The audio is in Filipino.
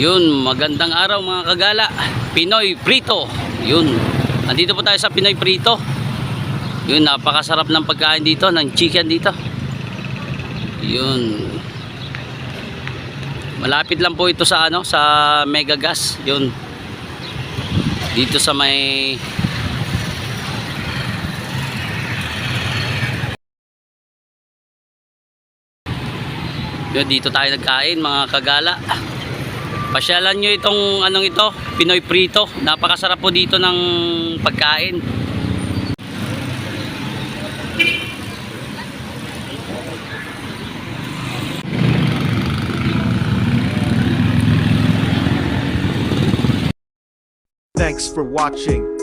Yun, magandang araw mga kagala. Pinoy Prito. Yun. Andito po tayo sa Pinoy Prito. Yun, napakasarap ng pagkain dito, ng chicken dito. Yun. Malapit lang po ito sa ano, sa Mega Gas. Yun. Dito sa may Yun, dito tayo nagkain mga kagala. Pasyalan nyo itong anong ito, Pinoy Prito. Napakasarap po dito ng pagkain. Thanks for watching.